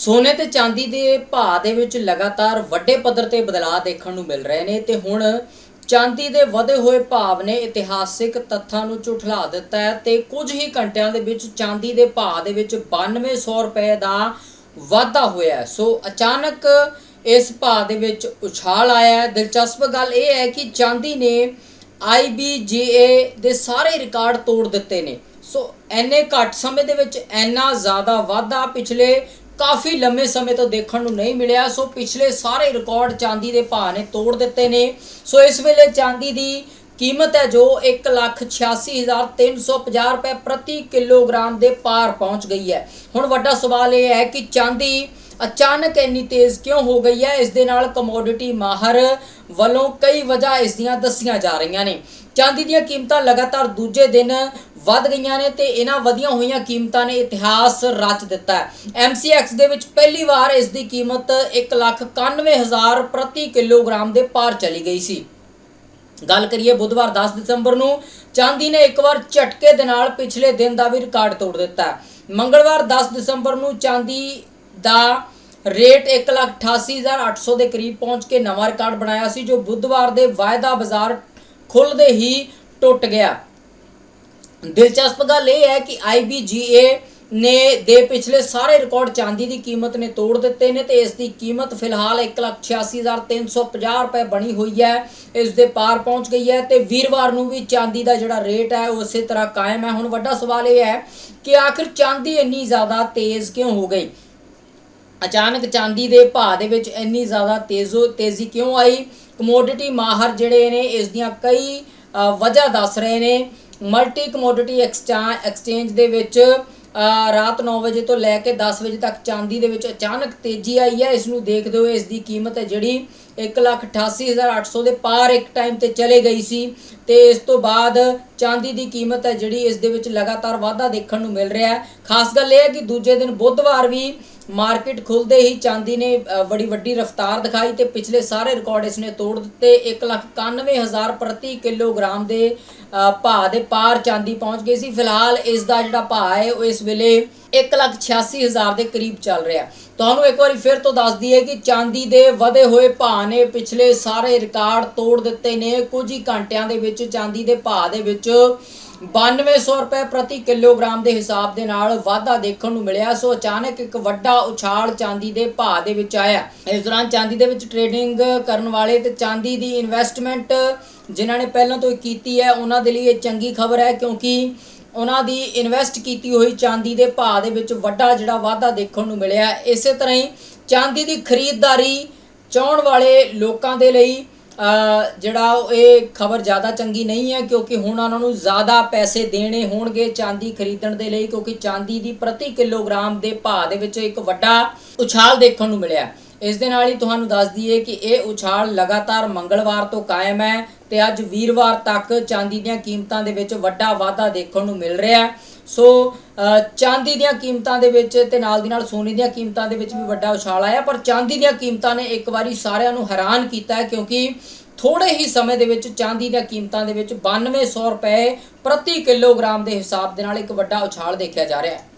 ਸੋਨੇ ਤੇ ਚਾਂਦੀ ਦੇ ਭਾਅ ਦੇ ਵਿੱਚ ਲਗਾਤਾਰ ਵੱਡੇ ਪੱਧਰ ਤੇ ਬਦਲਾਅ ਦੇਖਣ ਨੂੰ ਮਿਲ ਰਹੇ ਨੇ ਤੇ ਹੁਣ ਚਾਂਦੀ ਦੇ ਵਧੇ ਹੋਏ ਭਾਅ ਨੇ ਇਤਿਹਾਸਿਕ ਤੱਥਾਂ ਨੂੰ ਝੁਠਲਾ ਦਿੱਤਾ ਹੈ ਤੇ ਕੁਝ ਹੀ ਘੰਟਿਆਂ ਦੇ ਵਿੱਚ ਚਾਂਦੀ ਦੇ ਭਾਅ ਦੇ ਵਿੱਚ 9200 ਰੁਪਏ ਦਾ ਵਾਧਾ ਹੋਇਆ ਸੋ ਅਚਾਨਕ ਇਸ ਭਾਅ ਦੇ ਵਿੱਚ ਉਛਾਲ ਆਇਆ ਦਿਲਚਸਪ ਗੱਲ ਇਹ ਹੈ ਕਿ ਚਾਂਦੀ ਨੇ IBGA ਦੇ ਸਾਰੇ ਰਿਕਾਰਡ ਤੋੜ ਦਿੱਤੇ ਨੇ। ਸੋ ਐਨੇ ਘੱਟ ਸਮੇਂ ਦੇ ਵਿੱਚ ਐਨਾ ਜ਼ਿਆਦਾ ਵਾਧਾ ਪਿਛਲੇ ਕਾਫੀ ਲੰਮੇ ਸਮੇਂ ਤੋਂ ਦੇਖਣ ਨੂੰ ਨਹੀਂ ਮਿਲਿਆ, ਸੋ ਪਿਛਲੇ ਸਾਰੇ ਰਿਕਾਰਡ ਚਾਂਦੀ ਦੇ ਭਾਅ ਨੇ ਤੋੜ ਦਿੱਤੇ ਨੇ। ਸੋ ਇਸ ਵੇਲੇ ਚਾਂਦੀ ਦੀ ਕੀਮਤ ਹੈ ਜੋ 186350 ਰੁਪਏ ਪ੍ਰਤੀ ਕਿਲੋਗ੍ਰਾਮ ਦੇ ਪਾਰ ਪਹੁੰਚ ਗਈ ਹੈ। ਹੁਣ ਵੱਡਾ ਸਵਾਲ ਇਹ ਹੈ ਕਿ ਚਾਂਦੀ ਅਚਾਨਕ ਇੰਨੀ ਤੇਜ਼ ਕਿਉਂ ਹੋ ਗਈ ਹੈ? ਇਸ ਦੇ ਨਾਲ ਕਮੋਡਿਟੀ ਮਾਹਰ ਵੱਲੋਂ ਕਈ ਵਜ੍ਹਾ ਇਸ ਦੀਆਂ ਦੱਸੀਆਂ ਜਾ ਰਹੀਆਂ ਨੇ। ਚਾਂਦੀ ਦੀਆਂ ਕੀਮਤਾਂ ਲਗਾਤਾਰ ਦੂਜੇ ਦਿਨ ਵੱਧ ਗਈਆਂ ਨੇ ਤੇ ਇਹਨਾਂ ਵਧੀਆਂ ਹੋਈਆਂ ਕੀਮਤਾਂ ਨੇ ਇਤਿਹਾਸ ਰਚ ਦਿੱਤਾ ਹੈ। MCX ਦੇ ਵਿੱਚ ਪਹਿਲੀ ਵਾਰ ਇਸ ਦੀ ਕੀਮਤ 191000 ਪ੍ਰਤੀ ਕਿਲੋਗ੍ਰਾਮ ਦੇ ਪਾਰ ਚਲੀ ਗਈ ਸੀ। ਗੱਲ ਕਰੀਏ ਬੁੱਧਵਾਰ 10 ਦਸੰਬਰ ਨੂੰ, ਚਾਂਦੀ ਨੇ ਇੱਕ ਵਾਰ ਝਟਕੇ ਦੇ ਨਾਲ ਪਿਛਲੇ ਦਿਨ ਦਾ ਵੀ ਰਿਕਾਰਡ ਤੋੜ ਦਿੱਤਾ ਮੰਗਲਵਾਰ 10 ਦਸੰਬਰ ਨੂੰ ਚਾਂਦੀ ਦਾ ਰੇਟ 188800 ਦੇ ਕਰੀਬ ਪਹੁੰਚ ਕੇ ਨਵਾਂ ਰਿਕਾਰਡ ਬਣਾਇਆ ਸੀ, ਜੋ ਬੁੱਧਵਾਰ ਦੇ ਵਾਅਦਾ ਬਾਜ਼ਾਰ ਖੁੱਲਦੇ ਹੀ ਟੁੱਟ ਗਿਆ। ਦਿਲਚਸਪ ਗੱਲ ਇਹ ਹੈ ਕਿ IBGA ਨੇ ਦੇ ਪਿਛਲੇ ਸਾਰੇ ਰਿਕਾਰਡ ਚਾਂਦੀ ਦੀ ਕੀਮਤ ਨੇ ਤੋੜ ਦਿੱਤੇ ਨੇ ਤੇ ਇਸ ਦੀ ਕੀਮਤ ਫਿਲਹਾਲ 186350 ਰੁਪਏ ਬਣੀ ਹੋਈ ਹੈ। ਇਸ ਦੇ ਪਾਰ ਪਹੁੰਚ ਗਈ ਹੈ ਤੇ ਵੀਰਵਾਰ ਨੂੰ ਵੀ ਚਾਂਦੀ ਦਾ ਜਿਹੜਾ ਰੇਟ ਹੈ ਉਹ ਉਸੇ ਤਰ੍ਹਾਂ ਕਾਇਮ ਹੈ। ਹੁਣ ਵੱਡਾ ਸਵਾਲ ਇਹ ਹੈ ਕਿ ਆਖਿਰ ਚਾਂਦੀ ਇੰਨੀ ਜ਼ਿਆਦਾ ਤੇਜ਼ ਕਿਉਂ ਹੋ ਗਈ? ਅਚਾਨਕ ਚਾਂਦੀ ਦੇ ਭਾਅ ਦੇ ਵਿੱਚ ਇੰਨੀ ਜ਼ਿਆਦਾ ਤੇਜ਼ੋ ਤੇਜ਼ੀ ਕਿਉਂ ਆਈ? ਕਮੋਡਿਟੀ ਮਾਹਰ ਜਿਹੜੇ ਨੇ ਇਸ ਦੀਆਂ ਕਈ ਵਜ੍ਹਾ ਦੱਸ ਰਹੇ ਨੇ। ਮਲਟੀ ਕਮੋਡਿਟੀ ਐਕਸਚੇਂਜ ਦੇ ਵਿੱਚ ਰਾਤ 9 ਵਜੇ ਤੋਂ ਲੈ ਕੇ 10 ਵਜੇ ਤੱਕ ਚਾਂਦੀ ਦੇ ਵਿੱਚ ਅਚਾਨਕ ਤੇਜ਼ੀ ਆਈ ਹੈ। ਇਸ ਨੂੰ ਦੇਖਦੇ ਹੋਏ ਇਸ ਦੀ ਕੀਮਤ ਹੈ ਜਿਹੜੀ 188800 ਦੇ ਪਾਰ ਇੱਕ ਟਾਈਮ ਤੇ ਚਲੇ ਗਈ ਸੀ। ਤੇ ਇਸ ਤੋਂ ਬਾਅਦ ਚਾਂਦੀ ਦੀ ਕੀਮਤ ਹੈ ਜਿਹੜੀ ਇਸ ਦੇ ਵਿੱਚ ਲਗਾਤਾਰ ਵਾਧਾ ਦੇਖਣ ਨੂੰ ਮਿਲ ਰਿਹਾ ਹੈ। ਖਾਸ ਗੱਲ ਇਹ ਹੈ ਕਿ ਦੂਜੇ ਦਿਨ ਬੁੱਧਵਾਰ ਵੀ ਮਾਰਕੀਟ ਖੁੱਲਦੇ ਹੀ ਚਾਂਦੀ ਨੇ ਬੜੀ ਵੱਡੀ ਰਫ਼ਤਾਰ ਦਿਖਾਈ ਤੇ ਪਿਛਲੇ ਸਾਰੇ ਰਿਕਾਰਡ ਇਸ ਨੇ ਤੋੜ ਦਿੱਤੇ। 191000 ਪ੍ਰਤੀ ਕਿਲੋਗ੍ਰਾਮ ਦੇ ਭਾਅ ਦੇ ਪਾਰ ਚਾਂਦੀ ਪਹੁੰਚ ਗਈ ਸੀ। ਫਿਲਹਾਲ ਇਸ ਦਾ ਜਿਹੜਾ ਭਾਅ ਹੈ, ਉਹ ਇਸ ਵੇਲੇ 186000 ਦੇ ਕਰੀਬ ਚੱਲ ਰਿਹਾ। ਤੁਹਾਨੂੰ ਇੱਕ ਵਾਰੀ ਫਿਰ ਤੋਂ ਦੱਸ ਦਈਏ ਕਿ ਚਾਂਦੀ ਦੇ ਵਧੇ ਹੋਏ ਭਾਅ ਨੇ ਪਿਛਲੇ ਸਾਰੇ ਰਿਕਾਰਡ ਤੋੜ ਦਿੱਤੇ ਨੇ। ਕੁਝ ਹੀ ਘੰਟਿਆਂ ਦੇ ਵਿੱਚ ਚਾਂਦੀ ਦੇ ਭਾਅ ਦੇ ਵਿੱਚ 9200 ਰੁਪਏ ਪ੍ਰਤੀ ਕਿਲੋਗ੍ਰਾਮ ਦੇ ਹਿਸਾਬ ਦੇ ਨਾਲ ਵਾਧਾ ਦੇਖਣ ਨੂੰ ਮਿਲਿਆ, ਸੋ ਅਚਾਨਕ ਇੱਕ ਵੱਡਾ ਉਛਾਲ ਚਾਂਦੀ ਦੇ ਭਾਅ ਦੇ ਵਿੱਚ ਆਇਆ। ਇਸ ਦੌਰਾਨ ਚਾਂਦੀ ਦੇ ਵਿੱਚ ਟ੍ਰੇਡਿੰਗ ਕਰਨ ਵਾਲੇ ਤੇ ਚਾਂਦੀ ਦੀ ਇਨਵੈਸਟਮੈਂਟ ਜਿਨ੍ਹਾਂ ਨੇ ਪਹਿਲਾਂ ਤੋਂ ਹੀ ਕੀਤੀ ਹੈ, ਉਹਨਾਂ ਦੇ ਲਈ ਇਹ ਚੰਗੀ ਖਬਰ ਹੈ, ਕਿਉਂਕਿ ਉਹਨਾਂ ਦੀ ਇਨਵੈਸਟ ਕੀਤੀ ਹੋਈ ਚਾਂਦੀ ਦੇ ਭਾਅ ਦੇ ਵਿੱਚ ਵੱਡਾ ਜਿਹੜਾ ਵਾਧਾ ਦੇਖਣ ਨੂੰ ਮਿਲਿਆ। ਇਸੇ ਤਰ੍ਹਾਂ ਹੀ ਚਾਂਦੀ ਦੀ ਖਰੀਦਦਾਰੀ ਚਾਹਣ ਵਾਲੇ ਲੋਕਾਂ ਦੇ ਲਈ ਜਿਹੜਾ ਉਹ ਇਹ ਖਬਰ ਜ਼ਿਆਦਾ ਚੰਗੀ ਨਹੀਂ ਹੈ ਕਿਉਂਕਿ ਹੁਣ ਉਹਨਾਂ ਨੂੰ ਜ਼ਿਆਦਾ ਪੈਸੇ ਦੇਣੇ ਹੋਣਗੇ ਚਾਂਦੀ ਖਰੀਦਣ ਦੇ ਲਈ ਕਿਉਂਕਿ ਚਾਂਦੀ ਦੀ ਪ੍ਰਤੀ ਕਿਲੋਗ੍ਰਾਮ ਦੇ ਭਾਅ ਦੇ ਵਿੱਚ ਇੱਕ ਵੱਡਾ ਉਛਾਲ ਦੇਖਣ ਨੂੰ ਮਿਲਿਆ। ਇਸ ਦੇ ਨਾਲ ਹੀ ਤੁਹਾਨੂੰ ਦੱਸ ਦਈਏ ਕਿ ਇਹ ਉਛਾਲ ਲਗਾਤਾਰ ਮੰਗਲਵਾਰ ਤੋਂ ਕਾਇਮ ਹੈ। ਤੇ ਅੱਜ ਵੀਰਵਾਰ ਤੱਕ ਚਾਂਦੀ ਦੀਆਂ ਕੀਮਤਾਂ ਦੇ ਵਿੱਚ ਵੱਡਾ ਵਾਧਾ ਦੇਖਣ ਨੂੰ ਮਿਲ ਰਿਹਾ ਹੈ। ਸੋ ਚਾਂਦੀ ਦੀਆਂ ਕੀਮਤਾਂ ਦੇ ਵਿੱਚ ਤੇ ਨਾਲ ਦੀ ਨਾਲ ਸੋਨੇ ਦੀਆਂ ਕੀਮਤਾਂ ਦੇ ਵਿੱਚ ਵੀ ਵੱਡਾ ਉਛਾਲ ਆਇਆ, ਪਰ ਚਾਂਦੀ ਦੀਆਂ ਕੀਮਤਾਂ ਨੇ ਇੱਕ ਵਾਰੀ ਸਾਰਿਆਂ ਨੂੰ ਹੈਰਾਨ ਕੀਤਾ ਹੈ ਕਿਉਂਕਿ ਥੋੜੇ ਹੀ ਸਮੇਂ ਦੇ ਵਿੱਚ ਚਾਂਦੀ ਦੀਆਂ ਕੀਮਤਾਂ ਦੇ ਵਿੱਚ 9200 ਰੁਪਏ ਪ੍ਰਤੀ ਕਿਲੋਗ੍ਰਾਮ ਦੇ ਹਿਸਾਬ ਦੇ ਨਾਲ ਇੱਕ ਵੱਡਾ ਉਛਾਲ ਦੇਖਿਆ ਜਾ ਰਿਹਾ ਹੈ।